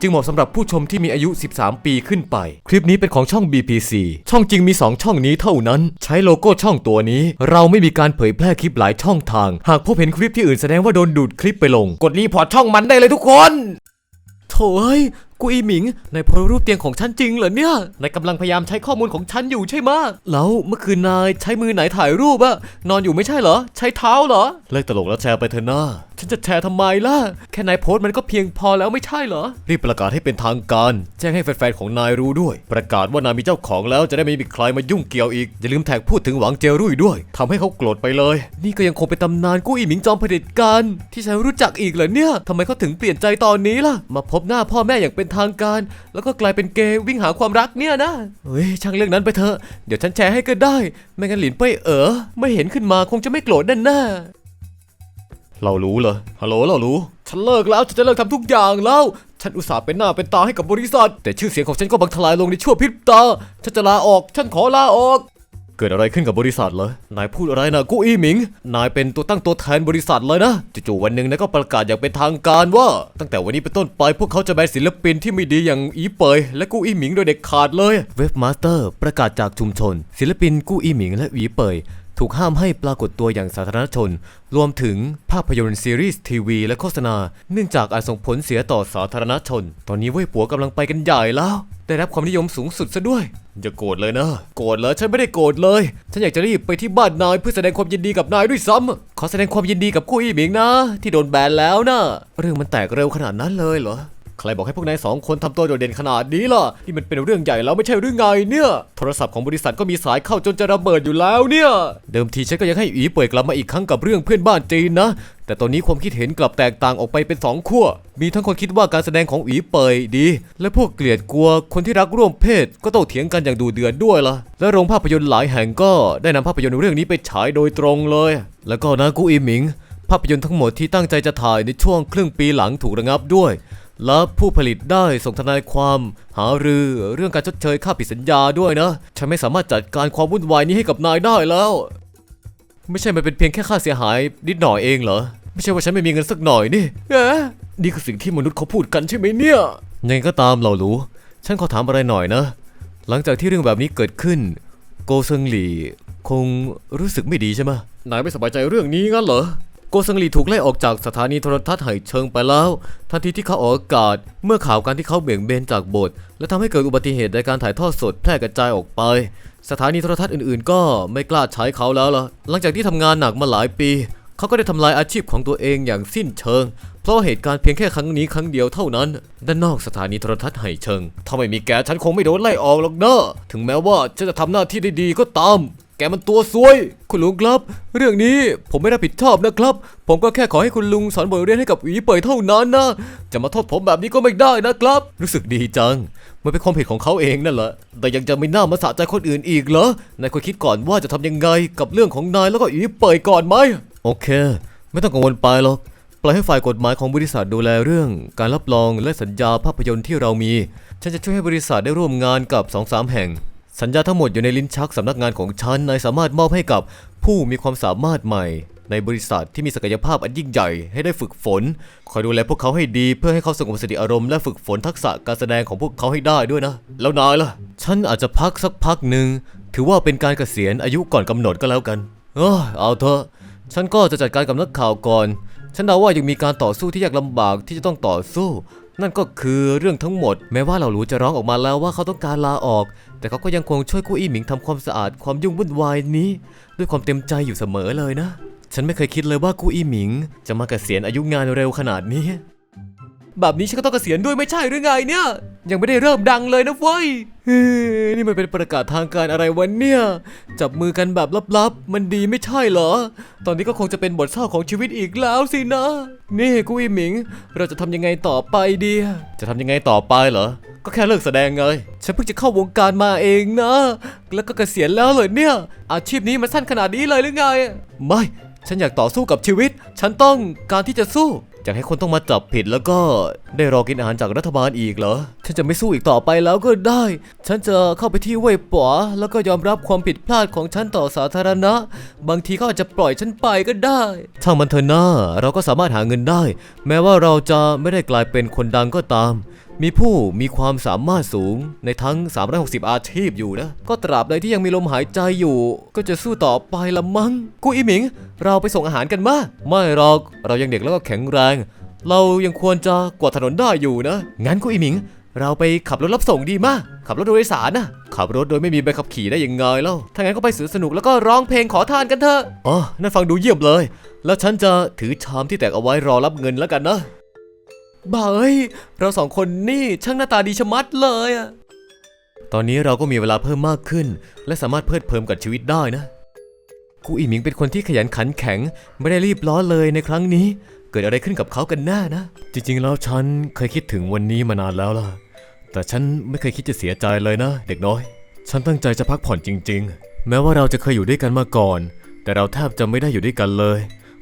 จึงเหมาะสำหรับผู้ชมที่มีอายุ 13 ปีขึ้นไป คลิปนี้เป็นของช่อง BPC ช่องจริงมี 2 ช่องนี้เท่านั้น ใช้โลโก้ช่องตัวนี้ เราไม่มีการเผยแพร่คลิปหลายช่องทาง หากพบเห็นคลิปที่อื่นแสดงว่าโดนดูดคลิปไปลง กดรีพอร์ตช่องมันได้เลยทุกคนโถ่เอ้ยกูอีหมิงนายโพสต์รูปเตียงของฉันจริงเหรอเนี่ยนายกำลังพยายามใช้ข้อมูลของฉันอยู่ใช่ไหมะแล้วเมื่อคืนนายใช้มือไหนถ่ายรูปอะนอนอยู่ไม่ใช่เหรอ ใช้เท้าเหรอ เลิกตลกแล้วแชร์ไปเถอะนะฉันจะแชร์ทำไมล่ะ แค่นายโพสต์มันก็เพียงพอแล้วไม่ใช่เหรอ รีบประกาศให้เป็นทางการ แจ้งให้แฟนๆของนายรู้ด้วย ประกาศว่านายมีเจ้าของแล้วจะได้ไม่มีใครมายุ่งเกี่ยวอีก อย่าลืมแท็กพูดถึงหวังเจยรุ่ยด้วยทำให้เขาโกรธไปเลย นี่ก็ยังคงเป็นตำนานกู้อีหมิงจอมเผด็จการที่ฉันรู้จักอีกเหรอเนี่ยทำไมเขาถึงเปลี่ยนใจตอนนี้ล่ะ มาพบหน้าพ่อแม่อย่างเป็นทางการ แล้วก็กลายเป็นเกย์วิ่งหาความรักเนี่ยนะเฮ้ยช่างเรื่องนั้นไปเถอะเดี๋ยวฉันแชร์ให้ก็ได้ ไม่งั้นหลินเป้ยเอ๋อไม่เห็นขึ้นมาคงจะไม่โกรธแน่แน่ๆเรารู้เหรอฮัลโหลเรารู้ ฉันเลิกแล้วฉันจะเลิกทำทุกอย่างแล้ว ฉันอุตส่าห์เป็นหน้าเป็นตาให้กับบริษัท แต่ชื่อเสียงของฉันก็บังทลายลงในชั่วพริบตา ฉันจะลาออก ฉันขอลาออก เกิดอะไรขึ้นกับบริษัทเหรอ นายพูดอะไรนะกู้อี้หมิง นายเป็นตัวตั้งตัวแทนบริษัทเลยนะ จู่ๆวันหนึ่งนายก็ประกาศอย่างเป็นทางการว่า ตั้งแต่วันนี้เป็นต้นไปพวกเขาจะแบนศิลปินที่ไม่ดีอย่างอีเปยและกู้อี้หมิงโดยเด็ดขาดเลย เว็บมาสเตอร์ประกาศจากชุมชน ศิลปินกู้อี้หมิงและอีเปยถูกห้ามให้ปรากฏตัวอย่างสาธารณชน รวมถึงภาพยนตร์ซีรีส์ทีวีและโฆษณา เนื่องจากอาจส่งผลเสียต่อสาธารณชน ตอนนี้เว่ยปัวกำลังไปกันใหญ่แล้ว ได้รับความนิยมสูงสุดซะด้วย อย่าโกรธเลยนะ โกรธเหรอฉันไม่ได้โกรธเลย ฉันอยากจะรีบไปที่บ้านนายเพื่อแสดงความยินดีกับนายด้วยซ้ำขอแสดงความยินดีกับกู้อี้หมิงนะ ที่โดนแบนแล้วนะเรื่องมันแตกเร็วขนาดนั้นเลยเหรอใครบอกให้พวกนายสองคนทำตัวโดดเด่นขนาดนี้ล่ะที่มันเป็นเรื่องใหญ่แล้วไม่ใช่เรื่องไงเนี่ยโทรศัพท์ของบริษัทก็มีสายเข้าจนจะระเบิดอยู่แล้วเนี่ย เดิมทีฉันก็ยังให้อีเปิดกลับมาอีกครั้งกับเรื่องเพื่อนบ้านจีนนะ แต่ตอนนี้ความคิดเห็นกลับแตกต่างออกไปเป็นสองขั้ว มีทั้งคนคิดว่าการแสดงของอีเปยดี และพวกเกลียดกลัวคนที่รักร่วมเพศก็โต้เถียงกันอย่างดูเดือดด้วยล่ะ และโรงภาพยนตร์หลายแห่งก็ได้นำภาพยนตร์เรื่องนี้ไปฉายโดยตรงเลย แล้วก็นะกูอีหมิง ภาพยนตร์ทั้งหมดที่ตั้งใจจะถ่ายในช่วงครึ่งปีหลังถูกระงับด้วย และผู้ผลิตได้ส่งทนายความ หารือเรื่องการชดเชยค่าผิดสัญญาด้วยนะ ฉันไม่สามารถจัดการความวุ่นวายนี้ให้กับนายได้แล้ว ไม่ใช่มันเป็นเพียงแค่ค่าเสียหายนิดหน่อยเองเหรอ ไม่ใช่ว่าฉันไม่มีเงินสักหน่อยนี่เอ๊ะนี่คือสิ่งที่มนุษย์เขาพูดกันใช่ไหมเนี่ยยังไงก็ตามเรารู้ฉันขอถามอะไรหน่อยนะ หลังจากที่เรื่องแบบนี้เกิดขึ้น โกเซิงหลี่คงรู้สึกไม่ดีใช่ไหมนายไม่สบายใจเรื่องนี้งั้นเหรอ โกเซิงหลี่ถูกไล่ออกจากสถานีโทรทัศน์ไหเชิงไปแล้ว ทันทีที่เขาออกอากาศ เมื่อข่าวการที่เขาเบี่ยงเบนจากบท และทำให้เกิดอุบัติเหตุในการถ่ายทอดสดแพร่กระจายออกไป สถานีโทรทัศน์อื่นๆ ก็ไม่กล้าใช้เขาแล้วล่ะ หลังจากที่ทำงานหนักมาหลายปี เขาก็ได้ทำลายอาชีพของตัวเองอย่างสิ้นเชิง เพราะเหตุการณ์เพียงแค่ครั้งนี้ครั้งเดียวเท่านั้น ด้านนอกสถานีโทรทัศน์ไหเชิง ถ้าไม่มีแกฉันคงไม่โดนไล่ออกหรอกเนอะถึงแม้ว่าฉันจะทำหน้าที่ได้ดีก็ตาม แกมันตัวซวย คุณลุงครับ เรื่องนี้ผมไม่รับผิดชอบนะครับ ผมก็แค่ขอให้คุณลุงสอนบทเรียนให้กับหวีเป่ยเท่านั้นนะ จะมาโทษผมแบบนี้ก็ไม่ได้นะครับ รู้สึกดีจัง มันเป็นความผิดของเขาเองนั่นแหละ แต่ยังจะไม่น่ามาสะใจคนอื่นอีกเหรอ นายควรคิดก่อนว่าจะทำยังไงกับเรื่องของนายแล้วก็อีเป่ยก่อนไหม โอเค ไม่ต้องกังวลไปหรอก ปล่อยให้ฝ่ายกฎหมายของบริษัทดูแลเรื่อง การรับรองและสัญญาภาพยนตร์ที่เรามี ฉันจะช่วยให้บริษัทได้ร่วมงานกับ2-3แห่ง สัญญาทั้งหมดอยู่ในลิ้นชักสำนักงานของฉัน นายสามารถมอบให้กับผู้มีความสามารถใหม่ ในบริษัทที่มีศักยภาพอันยิ่งใหญ่ให้ได้ฝึกฝน คอยดูแลพวกเขาให้ดีเพื่อให้เขาสงบสติอารมณ์และฝึกฝนทักษะการแสดงของพวกเขาให้ได้ด้วยนะ แล้วนายล่ะ ฉันอาจจะพักสักพักหนึ่งถือว่าเป็นการเกษียณอายุก่อนกำหนดก็แล้วกัน เออเอาเถอะ ฉันก็จะจัดการกับนักข่าวก่อน ฉันเดาว่ายังมีการต่อสู้ที่ยากลำบากที่จะต้องต่อสู้นั่นก็คือเรื่องทั้งหมด แม้ว่าเหล่าหลูจะร้องออกมาแล้วว่าเขาต้องการลาออก แต่เขาก็ยังคงช่วยกู้อี้หมิงทำความสะอาดความยุ่งวุ่นวายนี้ ด้วยความเต็มใจอยู่เสมอเลยนะ ฉันไม่เคยคิดเลยว่ากู้อี้หมิง จะมาเกษียณอายุงานเร็วขนาดนี้ แบบนี้ฉันก็ต้องเกษียณด้วยไม่ใช่หรือไงเนี่ย ยังไม่ได้เริ่มดังเลยนะเว้ยเฮ้ยนี่มันเป็นประกาศทางการอะไรวะเนี่ย จับมือกันแบบลับๆ มันดีไม่ใช่เหรอ ตอนนี้ก็คงจะเป็นบทเศร้าของชีวิตอีกแล้วสินะ นี่กุ้ยหมิง เราจะทำยังไงต่อไปดี จะทำยังไงต่อไปเหรอ ก็แค่เลิกแสดงไงฉันเพิ่งจะเข้าวงการมาเองนะ แล้วก็เกษียณแล้วเลยเนี่ย อาชีพนี้มันสั้นขนาดนี้เลยหรือไง ไม่ ฉันอยากต่อสู้กับชีวิต ฉันต้องการที่จะสู้อยากให้คนต้องมาจับผิดแล้วก็ได้รอกินอาหารจากรัฐบาลอีกเหรอ ฉันจะไม่สู้อีกต่อไปแล้วก็ได้ ฉันจะเข้าไปที่เว่ยป๋อแล้วก็ยอมรับความผิดพลาดของฉันต่อสาธารณะ บางทีเขาอาจจะปล่อยฉันไปก็ได้ช่างมันเถอะนะเราก็สามารถหาเงินได้ แม้ว่าเราจะไม่ได้กลายเป็นคนดังก็ตาม มีผู้มีความสามารถสูงในทั้ง 360 อาชีพอยู่นะ ก็ตราบใดที่ยังมีลมหายใจอยู่ ก็จะสู้ต่อไปละมั้งกูอีหมิง เราไปส่งอาหารกันมาไม่หรอกเรายังเด็กแล้วก็แข็งแรง เรายังควรจะกวาดถนนได้อยู่นะ งั้นกูอีหมิง เราไปขับรถรับส่งดีมากขับรถโดยสารนะขับรถโดยไม่มีใบขับขี่ได้ยังไงเล่าถ้างั้นก็ไปสวนสนุกแล้วก็ร้องเพลงขอทานกันเถอะอ๋อนั่นฟังดูเยี่ยมเลย แล้วฉันจะถือชามที่แตกเอาไว้รอรับเงินแล้วกันนะ บ้าเอ้ย เราสองคนนี่ช่างหน้าตาดีชะมัดเลยอะตอนนี้เราก็มีเวลาเพิ่มมากขึ้น และสามารถเพลิดเพลิมกับชีวิตได้นะ กูอีหมิงเป็นคนที่ขยันขันแข็ง ไม่ได้รีบร้อนเลยในครั้งนี้ เกิดอะไรขึ้นกับเขากันแน่นะ จริง ๆ แล้วฉันเคยคิดถึงวันนี้มานานแล้วล่ะ แต่ฉันไม่เคยคิดจะเสียใจเลยนะ เด็กน้อย ฉันตั้งใจจะพักผ่อนจริง ๆ แม้ว่าเราจะเคยอยู่ด้วยกันมาก่อน แต่เราแทบจะไม่ได้อยู่ด้วยกันเลย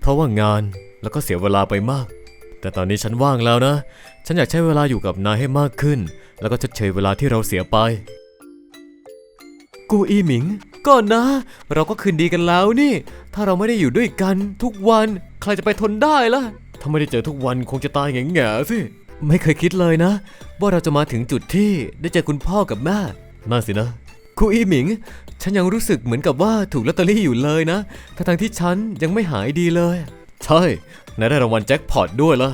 เพราะว่างานแล้วก็เสียเวลาไปมาก แต่ตอนนี้ฉันว่างแล้วนะ ฉันอยากใช้เวลาอยู่กับนายให้มากขึ้น แล้วก็ชดเชยเวลาที่เราเสียไป กูอีหมิงก็นนะ เราก็คืนดีกันแล้วนี่ ถ้าเราไม่ได้อยู่ด้วยกันทุกวัน ใครจะไปทนได้ล่ะ ถ้าไม่ได้เจอทุกวันคงจะตายแง่ๆสิ ไม่เคยคิดเลยนะ ว่าเราจะมาถึงจุดที่ได้เจอคุณพ่อกับแม่น่าสินะครูอีหมิง ฉันยังรู้สึกเหมือนกับว่าถูกลอตเตอรี่อยู่เลยนะ ทั้งที่ฉันยังไม่หายดีเลย ใช่นายได้รางวัลแจ็คพอตด้วยล่ะ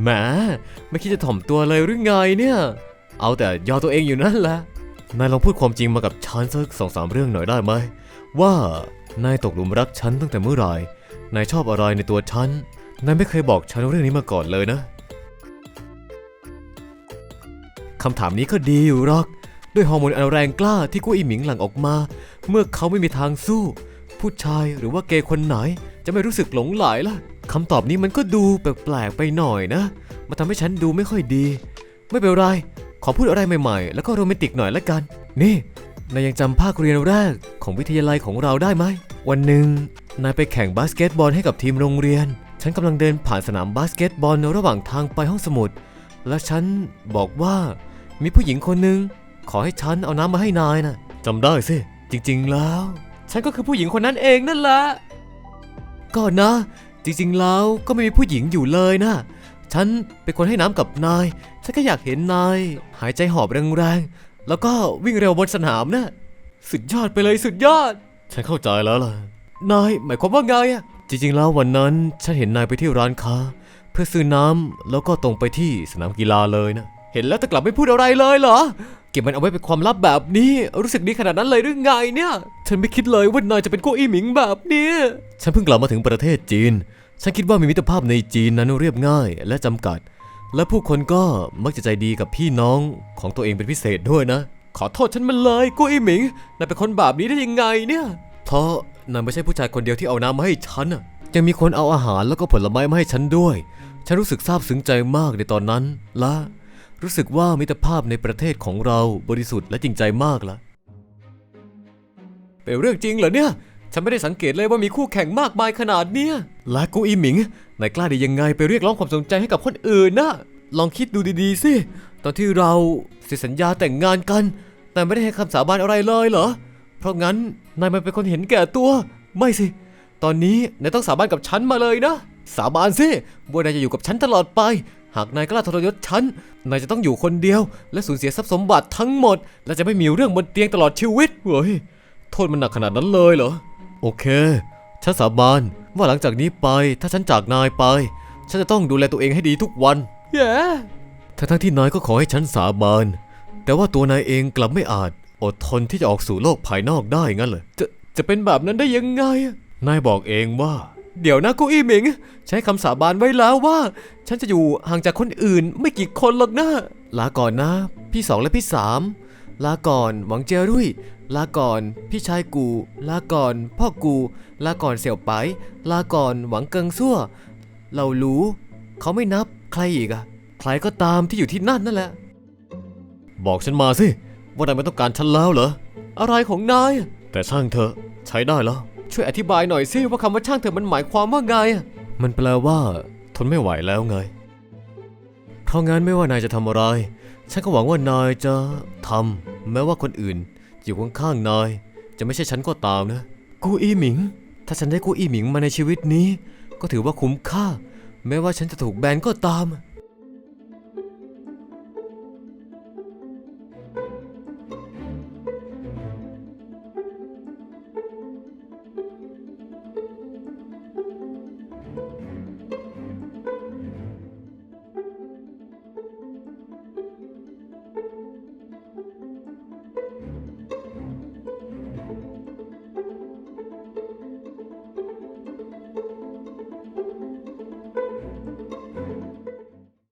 แหมไม่คิดจะถ่อมตัวเลยหรือไงเนี่ย เอาแต่ยอตัวเองอยู่นั่นแหละนายลองพูดความจริงมากับฉันสักสองสามเรื่องหน่อยได้ไหม ว่านายตกหลุมรักฉันตั้งแต่เมื่อไหร่นายชอบอะไรในตัวฉันนายไม่เคยบอกฉันเรื่องนี้มาก่อนเลยนะคำถามนี้ก็ดีอยู่หรอก ด้วยฮอร์โมนอันแรงกล้าที่กู้อีหมิงหลั่งออกมา เมื่อเขาไม่มีทางสู้ ผู้ชายหรือว่าเกย์คนไหน จะไม่รู้สึกหลงไหลล่ะคำตอบนี้มันก็ดูแปลกๆไปหน่อยนะ มาทำให้ฉันดูไม่ค่อยดี ไม่เป็นไร ขอพูดอะไรใหม่ๆ แล้วก็โรแมนติกหน่อยละกัน นี่นายยังจำภาคเรียนแรกของวิทยาลัยของเราได้ไหม วันหนึ่งนายไปแข่งบาสเกตบอลให้กับทีมโรงเรียน ฉันกำลังเดินผ่านสนามบาสเกตบอลระหว่างทางไปห้องสมุด และฉันบอกว่ามีผู้หญิงคนหนึ่งขอให้ฉันเอาน้ำมาให้นายนะจำได้สิจริง ๆแล้ว ฉันก็คือผู้หญิงคนนั้นเองนั่นแหละ ก็นะ จริงๆแล้วก็ไม่มีผู้หญิงอยู่เลยนะ ฉันเป็นคนให้น้ำกับนาย ฉันก็อยากเห็นนาย หายใจหอบแรงๆ แล้วก็วิ่งเร็วบนสนามนะ สุดยอดไปเลยสุดยอด ฉันเข้าใจแล้วล่ะ นายหมายความว่าไงอะจริงๆแล้ววันนั้นฉันเห็นนายไปที่ร้านค้า เพื่อซื้อน้ำแล้วก็ตรงไปที่สนามกีฬาเลยนะ เห็นแล้วแต่กลับไม่พูดอะไรเลยเหรอ เก็บมันเอาไว้เป็นความลับแบบนี้ รู้สึกดีขนาดนั้นเลยหรือไงเนี่ยฉันไม่คิดเลยว่านายจะเป็นโกอีหมิงแบบเนี้ยฉันเพิ่งกลับมาถึงประเทศจีน ฉันคิดว่ามีมิตรภาพในจีนนั้นเรียบง่ายและจำกัด และผู้คนก็มักจะใจดีกับพี่น้องของตัวเองเป็นพิเศษด้วยนะ ขอโทษฉันมันเลยโกอีหมิงนายเป็นคนแบบนี้ได้ยังไงเนี่ยเพราะนายไม่ใช่ผู้ชายคนเดียวที่เอาน้ำมาให้ฉันอะยังมีคนเอาอาหารแล้วก็ผลไม้มาให้ฉันด้วย ฉันรู้สึกซาบซึ้งใจมากในตอนนั้น และ รู้สึกว่ามิตรภาพในประเทศของเราบริสุทธิ์และจริงใจมากละเป็นเรื่องจริงเหรอเนี่ย ฉันไม่ได้สังเกตเลยว่ามีคู่แข่งมากมายขนาดเนี้ยและกูอีหมิงนายกล้าได้ยังไงไปเรียกร้องความสนใจให้กับคนอื่นนะลองคิดดูดีๆสิตอนที่เราเซ็นสัญญาแต่งงานกัน แต่ไม่ได้ให้คำสาบานอะไรเลยเหรอ เพราะงั้นนายมันเป็นคนเห็นแก่ตัว ไม่สิ ตอนนี้นายต้องสาบานกับฉันมาเลยนะ สาบานสิว่านายจะอยู่กับฉันตลอดไป หากนายกล้าทรยศฉัน นายจะต้องอยู่คนเดียว และสูญเสียทรัพย์สมบัติทั้งหมด และจะไม่มีเรื่องบนเตียงตลอดชีวิตเฮ้ย โทษมันหนักขนาดนั้นเลยเหรอ โอเค ฉันสาบานว่าหลังจากนี้ไป ถ้าฉันจากนายไป ฉันจะต้องดูแลตัวเองให้ดีทุกวันเย้ทั้งทั้งๆที่นายก็ขอให้ฉันสาบาน แต่ว่าตัวนายเองกลับไม่อาจ อดทนที่จะออกสู่โลกภายนอกได้งั้นเลยจะจะเป็นแบบนั้นได้ยังไงอะนายบอกเองว่า เดี๋ยวนะกูอี้หมิง ใช้คำสาบานไว้แล้วว่า ฉันจะอยู่ห่างจากคนอื่นไม่กี่คนหรอกนะลาก่อนนะ พี่สองและพี่สามลาก่อนหวังเจรุ่ยลาก่อน พี่ชายกู ลาก่อน พ่อกู ลาก่อนเสี่ยวไป ลาก่อนหวังเกิงซั่วเรารู้ เขาไม่นับใครอีกอะใครก็ตามที่อยู่ที่นั่นนั่นแหละ บอกฉันมาสิ ว่านายไม่ต้องการฉันแล้วเหรอ อะไรของนาย แต่ช่างเถอะใช้ได้แล้ว ช่วยอธิบายหน่อยสิว่าคำว่าช่างเถอะมันหมายความว่าไงอะมันแปลว่า ทนไม่ไหวแล้วไง เพราะงั้นไม่ว่านายจะทำอะไร ฉันก็หวังว่านายจะทำแม้ว่าคนอื่นอยู่ข้างๆนาย จะไม่ใช่ฉันก็ตามนะ กูอี้หมิง ถ้าฉันได้กูอี้หมิงมาในชีวิตนี้ ก็ถือว่าคุ้มค่า แม้ว่าฉันจะถูกแบนก็ตาม